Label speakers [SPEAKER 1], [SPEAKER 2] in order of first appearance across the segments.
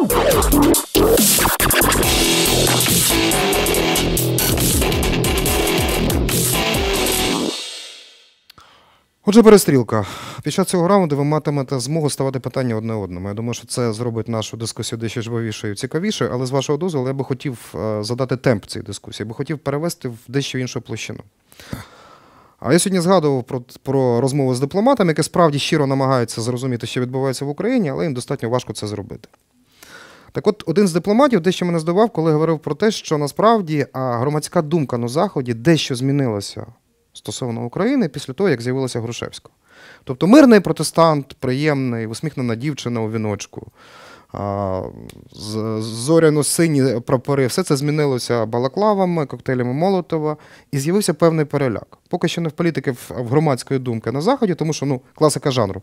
[SPEAKER 1] Отже, перестрілка. Під час цього раунду ви матимете змогу ставати питання одне одному. Я думаю, що це зробить нашу дискусію дещо жвавішою і цікавішою, але з вашого дозволу я би хотів е, задати темп цієї дискусії, я би хотів перевести в дещо іншу площину. А я сьогодні згадував про, про розмови з дипломатами, які справді щиро намагаються зрозуміти, що відбувається в Україні, але їм достатньо важко це зробити. Так от, один з дипломатів дещо мене здивував, коли говорив про те, що насправді громадська думка на Заході дещо змінилася стосовно України після того, як з'явилася Грушевська. Тобто мирний протестант, приємний, усміхнена дівчина у віночку, зоряно-сині прапори, все це змінилося балаклавами, коктейлями Молотова, і з'явився певний переляк. Поки що не в політики, в громадської думки на Заході, тому що ну, класика жанру.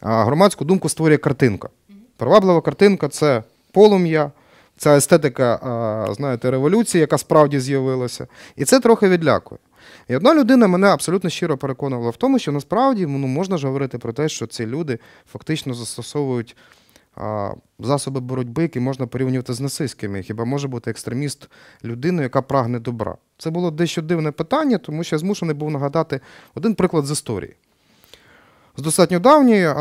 [SPEAKER 1] А громадську думку створює картинка. Приваблива картинка це полум'я, ця естетика, знаєте, революції, яка справді з'явилася. І це трохи відлякує. І одна людина мене абсолютно щиро переконувала в тому, що насправді ну, можна ж говорити про те, що ці люди фактично застосовують а, засоби боротьби, які можна порівнювати з нацистськими. Хіба може бути екстреміст людиною, яка прагне добра? Це було дещо дивне питання, тому що я змушений був нагадати один приклад з історії. З достатньо давньої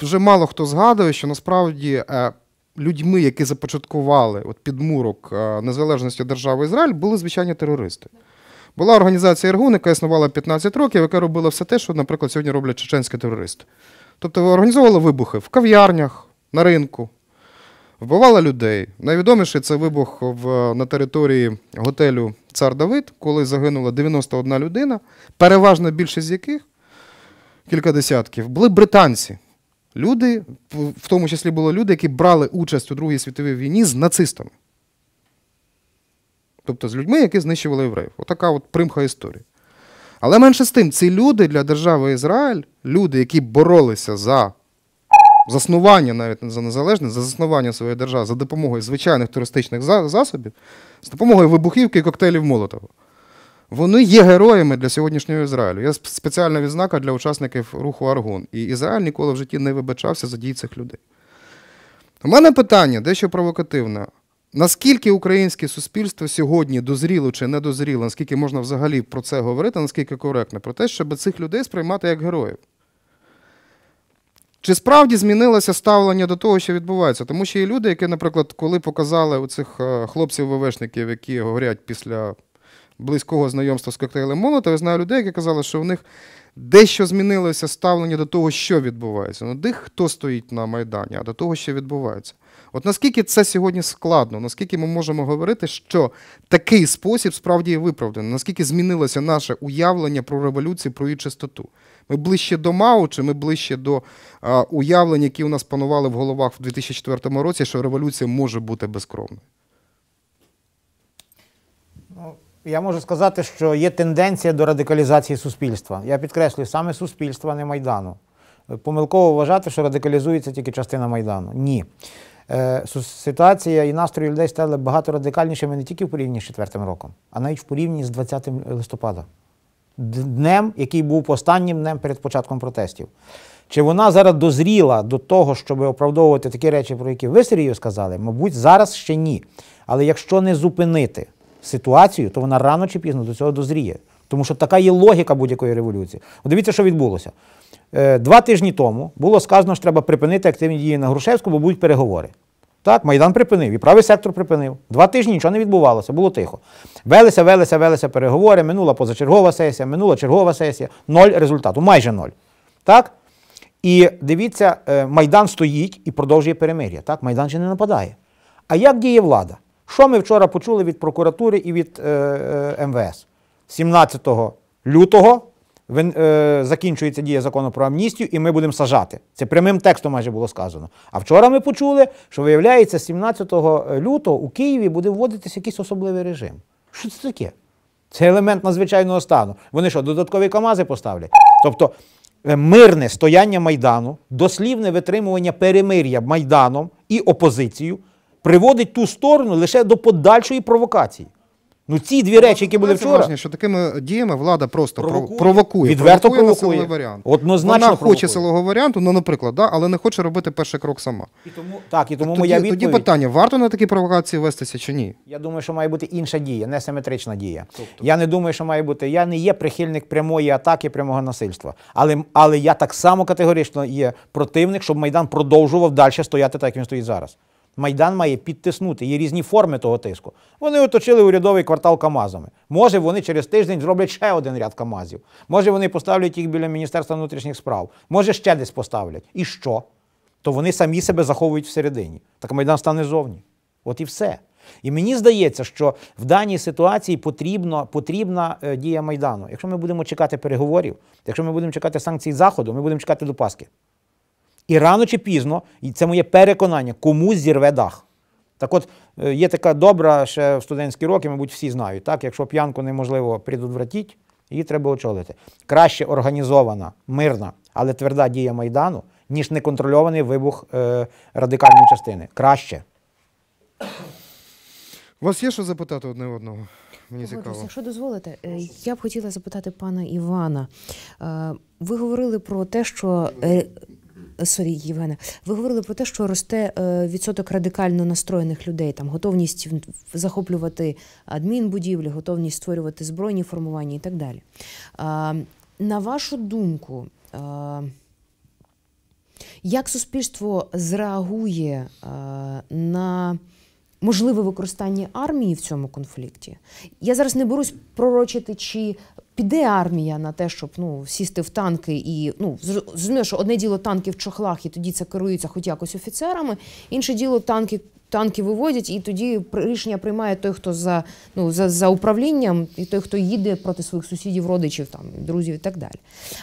[SPEAKER 1] вже мало хто згадує, що насправді е, людьми, які започаткували от підмурок е, незалежності держави Ізраїль, були звичайні терористи. Була організація Іргун, яка існувала 15 років, яка робила все те, що, наприклад, сьогодні роблять чеченські терористи. Тобто організовували вибухи в кав'ярнях, на ринку, вбивала людей. Найвідоміший це вибух в, на території готелю Цар Давид, коли загинула 91 людина, переважна більшість з яких, кілька десятків, були британці. Люди, в тому числі були люди, які брали участь у Другій світовій війні з нацистами. Тобто з людьми, які знищували євреїв. Отака от примха історії. Але менше з тим, ці люди для держави Ізраїль, люди, які боролися за заснування, навіть не за незалежність, за заснування своєї держави за допомогою звичайних туристичних засобів, з допомогою вибухівки і коктейлів Молотова. Вони є героями для сьогоднішнього Ізраїлю. Є спеціальна відзнака для учасників руху Аргон. І Ізраїль ніколи в житті не вибачався за дії цих людей. У мене питання дещо провокативне. Наскільки українське суспільство сьогодні дозріло чи не дозріло, наскільки можна взагалі про це говорити, наскільки коректно, про те, щоб цих людей сприймати як героїв? Чи справді змінилося ставлення до того, що відбувається? Тому що є люди, які, наприклад, коли показали у цих е, хлопців-ВВшників, які горять після близького знайомства з коктейлем Молотова, я знаю людей, які казали, що в них дещо змінилося ставлення до того, що відбувається. До тих, хто стоїть на Майдані, а до того, що відбувається. От наскільки це сьогодні складно, наскільки ми можемо говорити, що такий спосіб справді є виправданий, наскільки змінилося наше уявлення про революцію, про її чистоту? Ми ближче до МАУ, чи ми ближче до а, уявлень, які у нас панували в головах в 2004 році, що революція може бути безкровною?
[SPEAKER 2] Ну, я можу сказати, що є тенденція до радикалізації суспільства. Я підкреслюю, саме суспільства, не Майдану. Помилково вважати, що радикалізується тільки частина Майдану. Ні. Е, ситуація і настрої людей стали багато радикальнішими не тільки в порівнянні з 4 роком, а навіть в порівнянні з 20 листопада. Днем, який був останнім днем перед початком протестів. Чи вона зараз дозріла до того, щоб оправдовувати такі речі, про які ви, Сергію, сказали? Мабуть, зараз ще ні. Але якщо не зупинити ситуацію, то вона рано чи пізно до цього дозріє. Тому що така є логіка будь-якої революції. Дивіться, що відбулося. Е, Два тижні тому було сказано, що треба припинити активні дії на Грушевську, бо будуть переговори. Так, Майдан припинив, і правий сектор припинив. Два тижні нічого не відбувалося, було тихо. Велися, велися, велися переговори, минула позачергова сесія, минула чергова сесія, ноль результату, майже ноль. Так? І дивіться, е, Майдан стоїть і продовжує перемир'я. Так? Майдан же не нападає. А як діє влада? Що ми вчора почули від прокуратури і від е, е, МВС? 17 лютого вин- е, закінчується дія закону про амністію, і ми будемо сажати. Це прямим текстом майже було сказано. А вчора ми почули, що виявляється, 17 лютого у Києві буде вводитися якийсь особливий режим. Що це таке? Це елемент надзвичайного стану. Вони що, додаткові КАМАЗи поставлять? Тобто е, мирне стояння Майдану, дослівне витримування перемир'я Майданом і опозицією приводить ту сторону лише до подальшої провокації. Ну ці дві речі, які були вчора.
[SPEAKER 1] враження, що такими діями влада просто провокує,
[SPEAKER 2] Провокує.
[SPEAKER 1] провокує,
[SPEAKER 2] Відверто провокує.
[SPEAKER 1] силовий варіант.
[SPEAKER 2] Однозначно
[SPEAKER 1] Вона
[SPEAKER 2] провокує.
[SPEAKER 1] хоче силового варіанту, ну, наприклад, да, але не хоче робити перший крок сама.
[SPEAKER 2] І тому, так, і тому
[SPEAKER 1] тоді,
[SPEAKER 2] моя
[SPEAKER 1] тоді питання: варто на такі провокації вестися чи ні?
[SPEAKER 2] Я думаю, що має бути інша дія, не симетрична дія. Я не думаю, що має бути. Я не є прихильник прямої атаки, прямого насильства. Але, але я так само категорично є противник, щоб Майдан продовжував далі стояти так, як він стоїть зараз. Майдан має підтиснути. Є різні форми того тиску. Вони оточили урядовий квартал КАМАЗами. Може, вони через тиждень зроблять ще один ряд КАМАЗів. Може, вони поставлять їх біля Міністерства внутрішніх справ. Може, ще десь поставлять. І що? То вони самі себе заховують всередині. Так Майдан стане зовні. От і все. І мені здається, що в даній ситуації потрібно, потрібна е, дія Майдану. Якщо ми будемо чекати переговорів, якщо ми будемо чекати санкцій Заходу, ми будемо чекати до Пасхи. І рано чи пізно, і це моє переконання, комусь зірве дах. Так от, е, є така добра ще в студентські роки, мабуть, всі знають. Так? Якщо п'янку неможливо предотвратити, її треба очолити. Краще організована, мирна, але тверда дія Майдану, ніж неконтрольований вибух е, радикальної частини. Краще.
[SPEAKER 1] У вас є що запитати одне одного? Мені цікаво.
[SPEAKER 3] Якщо дозволите, е, я б хотіла запитати пана Івана. Е, Ви говорили про те, що Сорі, Євгене, ви говорили про те, що росте е, відсоток радикально настроєних людей, там готовність захоплювати адмінбудівлі, готовність створювати збройні формування і так далі. На вашу думку, як суспільство зреагує е, на можливе використання армії в цьому конфлікті? Я зараз не берусь пророчити, чи піде армія на те, щоб ну, сісти в танки і ну, зр- зрозуміло, що одне діло танки в чохлах, і тоді це керується хоч якось офіцерами, інше діло танки. Танки виводять, і тоді рішення приймає той, хто за, ну, за, за управлінням, і той, хто їде проти своїх сусідів, родичів, там, друзів і так далі.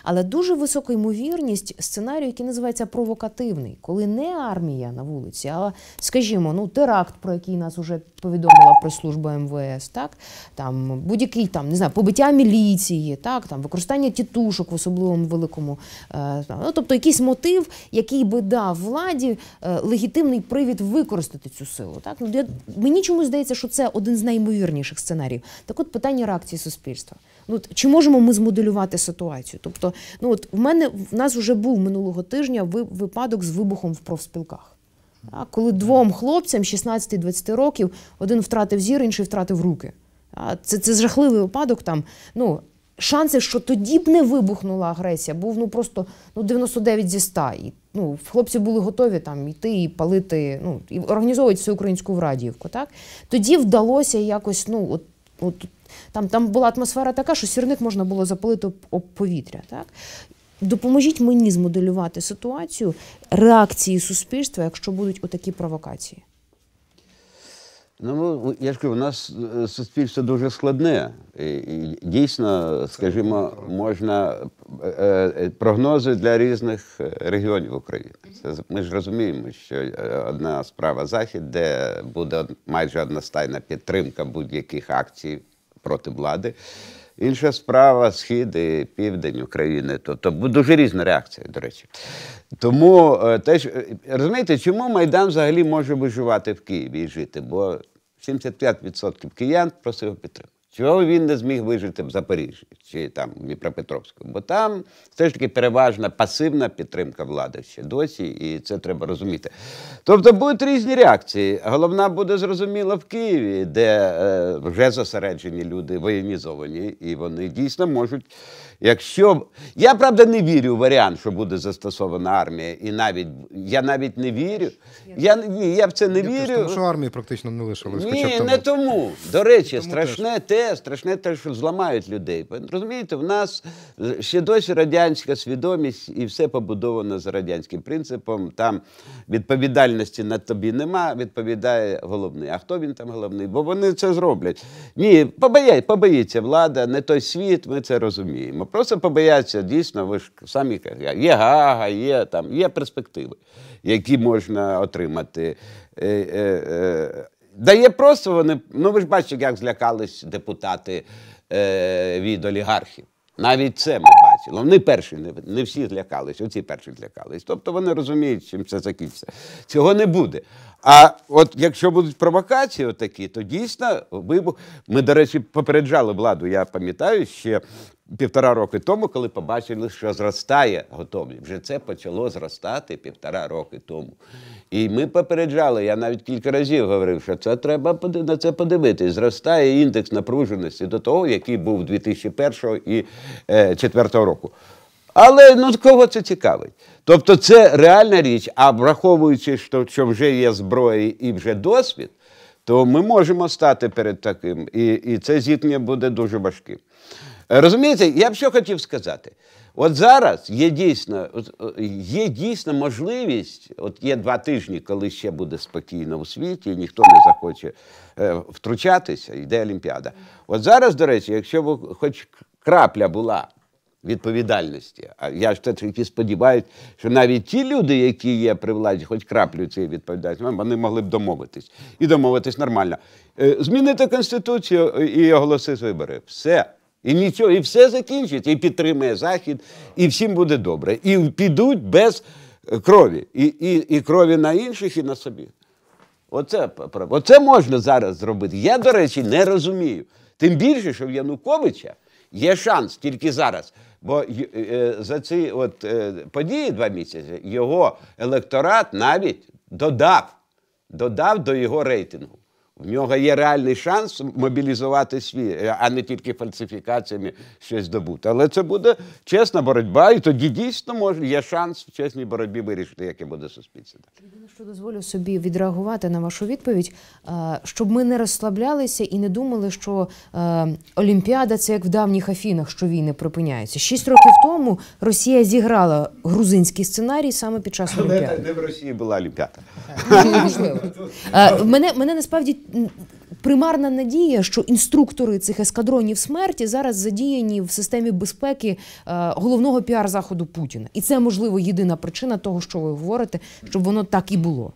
[SPEAKER 3] Але дуже висока ймовірність сценарію, який називається провокативний, коли не армія на вулиці, а, скажімо, ну, теракт, про який нас вже повідомила прес-служба МВС, так? там, будь-який там, не знаю, побиття міліції, так? там, використання тітушок в особливому великому. Е, ну, тобто якийсь мотив, який би дав владі е, легітимний привід використати цю силу. Так? Ну, я, мені чомусь здається, що це один з наймовірніших сценаріїв. Так от питання реакції суспільства. Ну, от, чи можемо ми змоделювати ситуацію? Тобто, ну от в мене в нас вже був минулого тижня ви- випадок з вибухом в профспілках. Так, коли двом хлопцям 16-20 років один втратив зір, інший втратив руки. А Це, це жахливий випадок. Там, ну, шанси, що тоді б не вибухнула агресія, був ну, просто ну, 99 зі 100. І, ну, хлопці були готові там йти і палити, ну, і організовувати всеукраїнську Врадіївку. Так? Тоді вдалося якось, ну, от, от, там, там була атмосфера така, що сірник можна було запалити об повітря. Так? Допоможіть мені змоделювати ситуацію реакції суспільства, якщо будуть отакі провокації.
[SPEAKER 4] Ну, я ж кажу, у нас е, суспільство дуже складне. І, дійсно, скажімо, можна е, е, прогнози для різних регіонів України. Це ми ж розуміємо, що одна справа захід, де буде майже одностайна підтримка будь-яких акцій проти влади. Інша справа схід і південь України. То, то дуже різна реакція, до речі. Тому теж розумієте, чому Майдан взагалі може виживати в Києві і жити? Бо 75% киян просив підтримки. Чого він не зміг вижити в Запоріжжі чи там в Дніпропетровську? Бо там все ж таки переважна пасивна підтримка влади ще досі, і це треба розуміти. Тобто будуть різні реакції. Головна буде зрозуміла в Києві, де е, вже зосереджені люди воєнізовані, і вони дійсно можуть. Якщо я правда не вірю в варіант, що буде застосована армія, і навіть я навіть не вірю. Я ні, я в це не
[SPEAKER 1] Я
[SPEAKER 4] вірю.
[SPEAKER 1] Тому що армії практично не лишилось. хоча б
[SPEAKER 4] Ні,
[SPEAKER 1] тому.
[SPEAKER 4] не тому. До речі,
[SPEAKER 1] Тому
[SPEAKER 4] страшне те, страшне те, що зламають людей. Розумієте, в нас ще досі радянська свідомість і все побудовано за радянським принципом. Там відповідальності на тобі нема, відповідає головний. А хто він там головний? Бо вони це зроблять. Ні, побоїться влада, не той світ, ми це розуміємо. Просто побояться, дійсно, ви ж самі кажете, є Гага, є там, є перспективи, які можна отримати. Е, е, е, Дає просто вони. Ну ви ж бачите, як злякались депутати е, від олігархів. Навіть це ми бачили. Вони перші не всі злякались, оці перші злякались. Тобто вони розуміють, чим це закінчиться. Цього не буде. А от якщо будуть провокації отакі, то дійсно вибух. Ми, до речі, попереджали владу. Я пам'ятаю ще півтора роки тому, коли побачили, що зростає готовність. Вже це почало зростати півтора роки тому. І ми попереджали. Я навіть кілька разів говорив, що це треба на це подивитись. Зростає індекс напруженості до того, який був 2001 і 2004 року. Але ну кого це цікавить? Тобто це реальна річ, а враховуючи, що, що вже є зброя і вже досвід, то ми можемо стати перед таким, і, і це зіткнення буде дуже важким. Е, Розумієте, я б що хотів сказати. От зараз є дійсно, е, є дійсно можливість, от є два тижні, коли ще буде спокійно у світі, і ніхто не захоче е, втручатися, йде Олімпіада. От зараз, до речі, якщо б хоч крапля була відповідальності. А я ж таки сподіваюся, що навіть ті люди, які є при владі, хоч краплю цієї відповідальності, вони могли б домовитись і домовитись нормально. Змінити конституцію і оголосити вибори. Все. І нічого, і все закінчиться, і підтримує Захід, і всім буде добре. І підуть без е, крові. І, і, і крові на інших, і на собі. Оце, оце можна зараз зробити. Я, до речі, не розумію. Тим більше, що в Януковича є шанс тільки зараз. Бо е, за ці от, е, події два місяці його електорат навіть додав, додав до його рейтингу. В нього є реальний шанс мобілізувати свій, е, а не тільки фальсифікаціями щось здобути. Але це буде чесна боротьба, і тоді дійсно може, є шанс в чесній боротьбі вирішити, яке буде суспільство.
[SPEAKER 3] Єдине, що дозволю собі відреагувати на вашу відповідь, е, щоб ми не розслаблялися і не думали, що е, Олімпіада це як в давніх Афінах, що війни припиняються. Шість років тому Росія зіграла грузинський сценарій саме під час Олімпіади.
[SPEAKER 4] Не в Росії була Олімпіада.
[SPEAKER 3] Е, Мене, мене насправді примарна надія, що інструктори цих ескадронів смерті зараз задіяні в системі безпеки е, головного піар-заходу Путіна. І це, можливо, єдина причина того, що ви говорите, щоб воно так і було.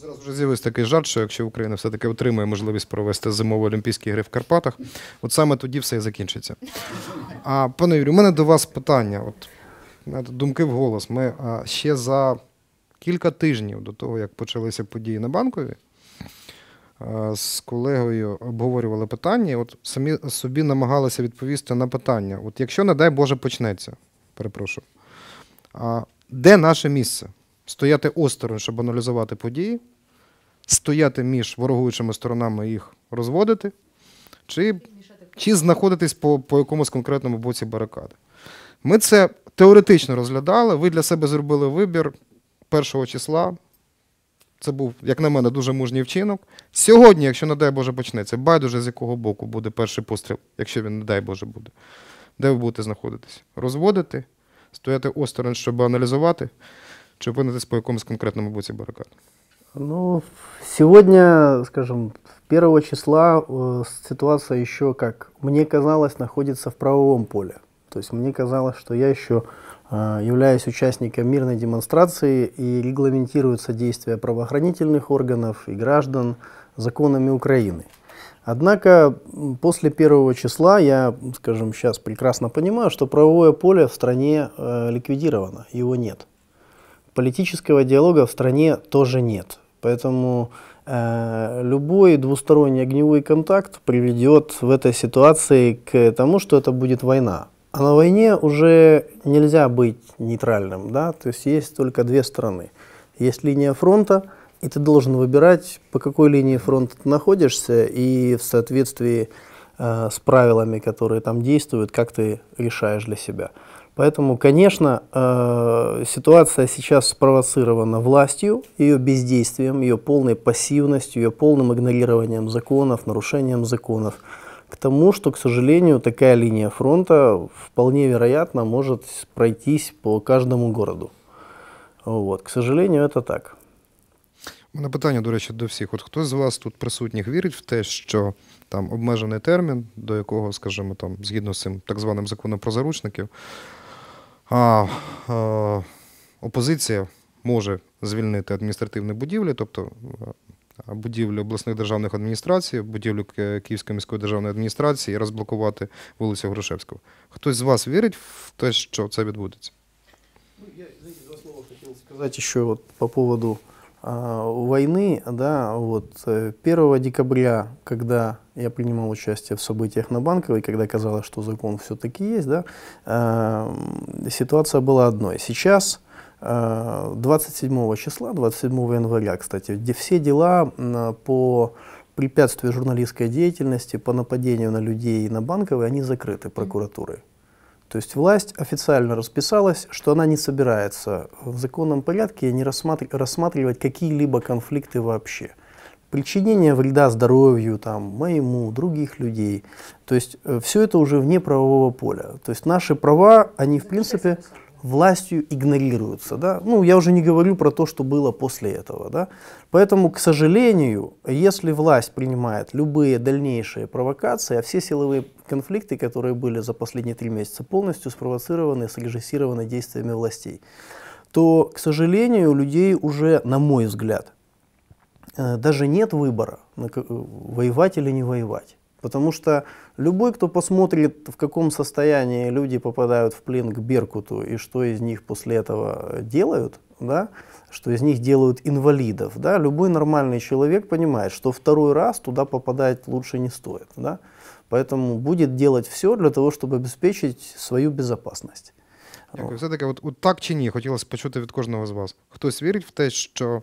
[SPEAKER 1] Зараз вже з'явився такий жарт, що якщо Україна все-таки отримає можливість провести зимові Олімпійські ігри в Карпатах, от саме тоді все і закінчиться. А пане Юрію, у мене до вас питання. От думки в голос. Ми ще за кілька тижнів до того, як почалися події на банкові, з колегою обговорювали питання, от самі собі намагалися відповісти на питання: от якщо, не дай Боже, почнеться, перепрошую, а де наше місце? Стояти осторонь, щоб аналізувати події, стояти між ворогуючими сторонами їх розводити, чи, чи знаходитись по, по якомусь конкретному боці барикади. Ми це теоретично розглядали. Ви для себе зробили вибір першого числа. Це був, як на мене, дуже мужній вчинок. Сьогодні, якщо, не дай Боже, почнеться, байдуже з якого боку буде перший постріл, якщо він, не дай Боже, буде. Де ви будете знаходитись? Розводити, стояти осторонь, щоб аналізувати, чи опинитись по якомусь конкретному боці барикад?
[SPEAKER 5] Ну, сегодня, скажем, 1 числа э, ситуация еще, мне казалось, находится в правовом поле. То есть мне казалось, что я еще э, являюсь участником мирной демонстрации и регламентируются действия правоохранительных органов и граждан законами Украины. Однако после первого числа я, скажем, сейчас прекрасно понимаю, что правовое поле в стране э, ликвидировано, его нет политического диалога в стране тоже нет. Поэтому э, любой двусторонний огневой контакт приведет в этой ситуации к тому, что это будет война. А на войне уже нельзя быть нейтральным, да, то есть есть только две стороны. Есть линия фронта, и ты должен выбирать, по какой линии фронта ты находишься, и в соответствии э, с правилами, которые там действуют, как ты решаешь для себя. Поэтому, конечно, э, ситуация сейчас спровоцирована властью, ее бездействием, ее полной пассивностью, ее полным игнорированием законов, нарушением законов, к тому, что, к сожалению, такая линия фронта вполне вероятно может пройтись по каждому городу. Вот. К сожалению, это так.
[SPEAKER 1] У мене питання, до речі, до всіх. От хто з вас тут присутніх вірить в те, що там обмежений термін, до якого, скажімо, там, згідно з цим так званим законом про заручників, а, а, опозиція може звільнити адміністративні будівлі, тобто будівлю обласних державних адміністрацій, будівлю Ки- Київської міської державної адміністрації і розблокувати вулицю Грушевського. Хтось з вас вірить в те, що це відбудеться?
[SPEAKER 5] сказать еще вот по поводу а, войны, да, вот э, 1 декабря, когда я принимал участие в событиях на Банковой, когда казалось, что закон все-таки есть, да, э, ситуация была одной. Сейчас, э, 27 числа, 27 января, кстати, где все дела по препятствию журналистской деятельности, по нападению на людей на Банковой, они закрыты прокуратурой. То есть власть официально расписалась, что она не собирается в законном порядке не рассматр- рассматривать какие-либо конфликты вообще. Причинение вреда здоровью, там, моему, других людей. То есть все это уже вне правового поля. То есть наши права, они в принципе властью игнорируются. Да? Ну, я уже не говорю про то, что было после этого. Да? Поэтому, к сожалению, если власть принимает любые дальнейшие провокации, а все силовые конфликты, которые были за последние три месяца, полностью спровоцированы, срежиссированы действиями властей, то, к сожалению, у людей уже, на мой взгляд, э, даже нет выбора, э, воевать или не воевать. Потому что любой, кто посмотрит, в каком состоянии люди попадают в плен к Беркуту и что из них после этого делают, да, что из них делают инвалидов, да, любой нормальный человек понимает, что второй раз туда попадать лучше не стоит. Да. Поэтому будет делать все для того, чтобы обеспечить свою безопасность.
[SPEAKER 1] Дякую. Все-таки, от, от так чи ні, хотілося почути від кожного з вас. Хтось вірить в те, що.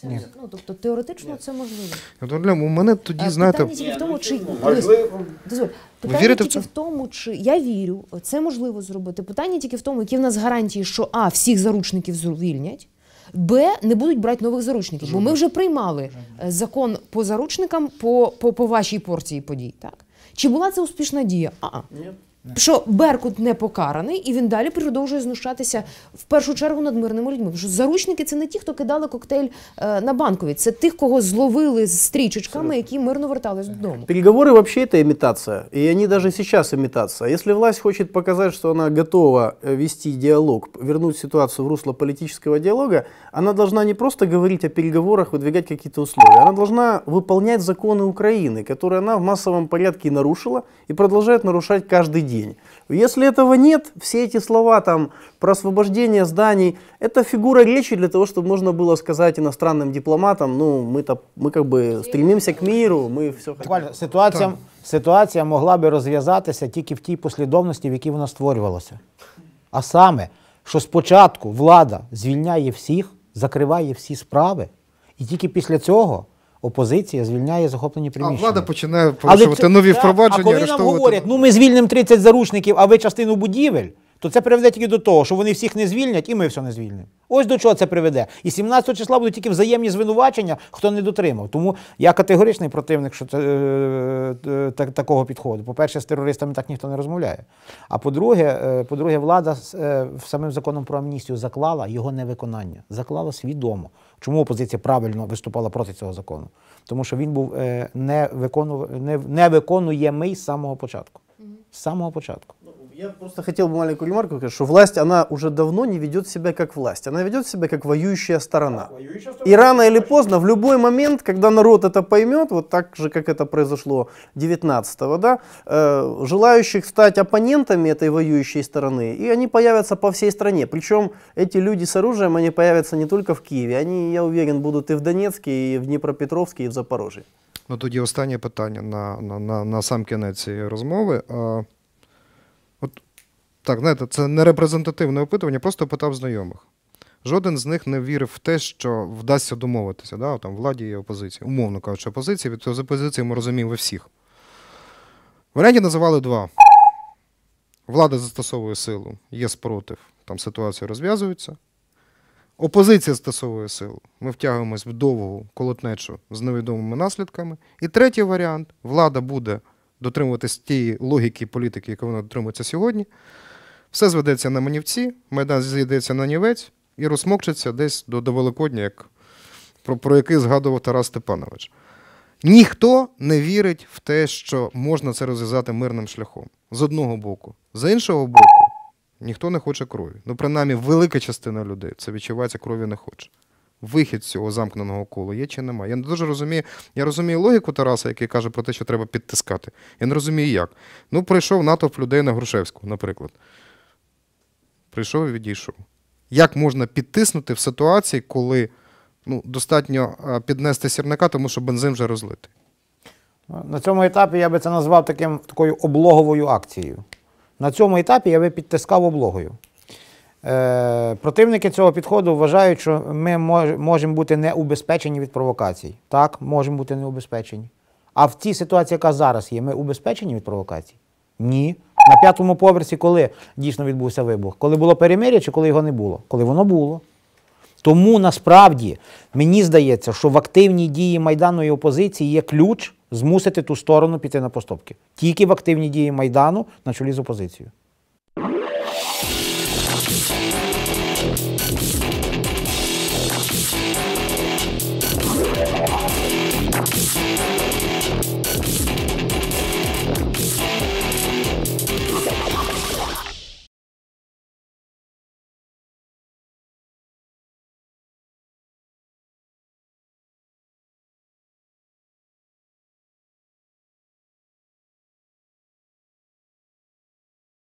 [SPEAKER 3] Це, ну, тобто теоретично це можливо.
[SPEAKER 1] От, у мене тоді,
[SPEAKER 3] Е,
[SPEAKER 1] знаєте,
[SPEAKER 3] Питання тільки в тому, чи дозволь. Питання
[SPEAKER 1] вірите в це?
[SPEAKER 3] в тому, чи я вірю, це можливо зробити. Питання тільки в тому, які в нас гарантії, що а всіх заручників звільнять. Б, не будуть брати нових заручників, бо ми вже приймали е, закон по заручникам по, по, по вашій порції подій. Так? Чи була це успішна дія? А, що Беркут не покараний, і він далі продовжує знущатися в першу чергу над мирними людьми. Тому що заручники це не ті, хто кидали коктейль е, на банкові, це тих, кого зловили з стрічечками, які мирно вертались додому.
[SPEAKER 5] Переговоры вообще это имитация, и они даже сейчас имитация. Если власть хочет показать, что она готова э, вести диалог, вернуть ситуацию в русло политического диалога, она должна не просто говорить о переговорах, выдвигать какие-то условия, она должна выполнять законы Украины, которые она в массовом порядке нарушила и продолжает нарушать каждый день. Если этого нет, все эти слова там про освобождение зданий, это фигура речи для того, чтобы можно было сказать иностранным дипломатам, ну, мы-то, мы как бы стремимся к миру, мы все хотим.
[SPEAKER 2] Буквально ситуація, ситуація могла би розв'язатися тільки в тій послідовності, в якій вона створювалася. А саме, що спочатку влада звільняє всіх, закриває всі справи, і тільки після цього опозиція звільняє захоплені
[SPEAKER 1] а влада починає порушувати нові впровадження.
[SPEAKER 2] А коли нам говорять, ну ми звільнимо 30 заручників, а ви частину будівель, то це приведе тільки до того, що вони всіх не звільнять, і ми все не звільнимо. Ось до чого це приведе. І 17 числа будуть тільки взаємні звинувачення, хто не дотримав. Тому я категоричний противник що це, е, е, так- такого підходу. По-перше, з терористами так ніхто не розмовляє. А по-друге, е, по-друге, влада е, самим законом про амністію заклала його невиконання. Заклала свідомо. Чому опозиція правильно виступала проти цього закону? Тому що він був е, не, викону, не, не виконуємий з самого початку. З самого початку.
[SPEAKER 5] Я просто хотел бы маленькую ремарку сказать, что власть, она уже давно не ведет себя как власть. Она ведет себя как воюющая сторона. И рано или поздно, в любой момент, когда народ это поймет, вот так же, как это произошло 19-го, да, э, желающих стать оппонентами этой воюющей стороны, и они появятся по всей стране. Причем эти люди с оружием, они появятся не только в Киеве, они, я уверен, будут и в Донецке, и в Днепропетровске, и в Запорожье.
[SPEAKER 1] Ну тоді останнє питання на, на, на, на сам кінець цієї розмови. Так, знаєте, це не репрезентативне опитування, просто питав знайомих. Жоден з них не вірив в те, що вдасться домовитися, да, там, владі і опозиції. Умовно кажучи, опозиції, від опозиції ми розуміємо ви всіх. Варіантів називали два. Влада застосовує силу, є спротив, там ситуація розв'язується. Опозиція застосовує силу. Ми втягуємось в довгу колотнечу з невідомими наслідками. І третій варіант влада буде дотримуватись тієї логіки політики, яку вона дотримується сьогодні. Все зведеться на манівці, майдан зійдеться на нівець і розсмокчеться десь до, до Великодня, як, про, про який згадував Тарас Степанович. Ніхто не вірить в те, що можна це розв'язати мирним шляхом. З одного боку. З іншого боку, ніхто не хоче крові. Ну, принаймні, велика частина людей це відчувається, крові не хоче. Вихід з цього замкненого кола є чи немає. Я не дуже розумію. Я розумію логіку Тараса, який каже про те, що треба підтискати. Я не розумію, як. Ну, прийшов натовп людей на Грушевську, наприклад. Прийшов і відійшов. Як можна підтиснути в ситуації, коли ну, достатньо піднести сірника, тому що бензин вже розлитий?
[SPEAKER 2] На цьому етапі я би це назвав таким, такою облоговою акцією. На цьому етапі я би підтискав облогою. Е, противники цього підходу вважають, що ми мож, можемо бути не убезпечені від провокацій. Так, можемо бути не убезпечені. А в тій ситуації, яка зараз є, ми убезпечені від провокацій? Ні. На п'ятому поверсі, коли дійсно відбувся вибух? Коли було перемир'я чи коли його не було? Коли воно було. Тому насправді мені здається, що в активній дії Майдану і опозиції є ключ змусити ту сторону піти на поступки. Тільки в активній дії Майдану на чолі з опозицією.